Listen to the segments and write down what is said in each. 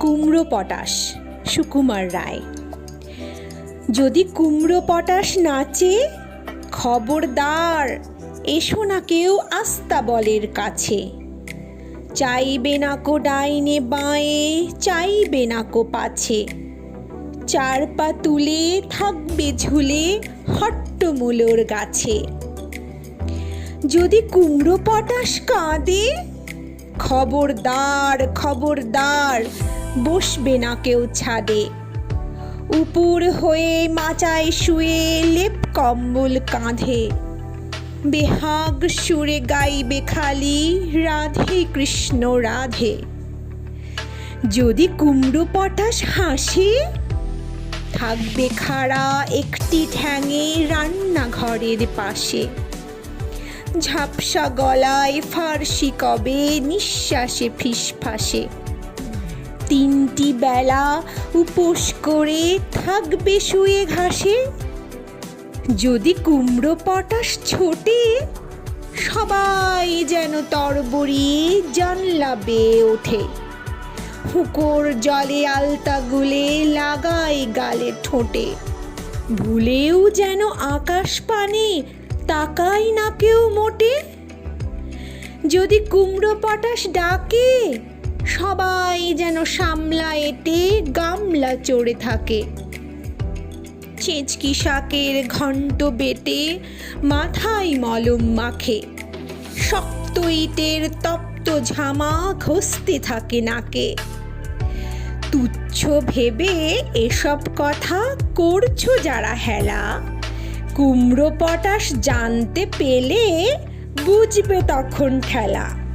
কুমড়ো পটাশ, সুকুমার রায়। যদি কুমড়ো পটাশ নাচে খবরদার, এসো না কেউ আস্তা বলের কাছে। চাইবে না কো ডাইনে বাঁয়ে, চাইবে না কো পাছে। চার পা তুলে থাকবে ঝুলে হট্টমূলোর গাছে। যদি কুমড়ো পটাশ কাঁদে, খবরদার খবরদার বসবে না কেউ ছাদে। উপুর হয়ে মাচায় শুয়ে লেপ কম্বল কাঁধে। বেহাগ সুরে গাইবে খালি রাধে কৃষ্ণ রাধে। যদি কুমড়ো পটাশ হাসে, থাকবে খাড়া একটি ঠ্যাঙে রান্নাঘরের পাশে। ঝাপসা গলায় ফার্সি কবে, নিঃশ্বাসে ফিসফাসে। তিনটি বেলা উপোস করে থাকবে শুয়ে ঘাসে। যদি কুমড়ো পটাশ ছোটে, সবাই যেন তরবরিয়ে জানলা বেয়ে ওঠে। হুকোর জলে আলতা গুলে লাগাই গালে ঠোঁটে। ভুলেও যেন আকাশ পানে তাকাই না কেউ মোটে। যদি কুমড়ো পটাশ ডাকে সবাই যেন সামলা এটে গামলা চড়ে থাকে। চেঁচকি শাকের ঘন্ট বেটে মাথায় মলম মাখে। শক্ত ইটের তপ্ত ঝামা ঘষতে থাকে নাকে। তুচ্ছ ভেবে এসব কথা করছ যারা হেলা। কুমড়ো পটাশ জানতে পেলে বুঝবে তখন খেলা।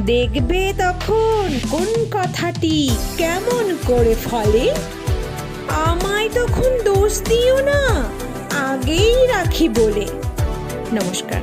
দেখবে তখন কোন কথাটি কেমন করে ফলে? আমায় তখন দোষ দিও না, আগেই রাখি বলে। নমস্কার।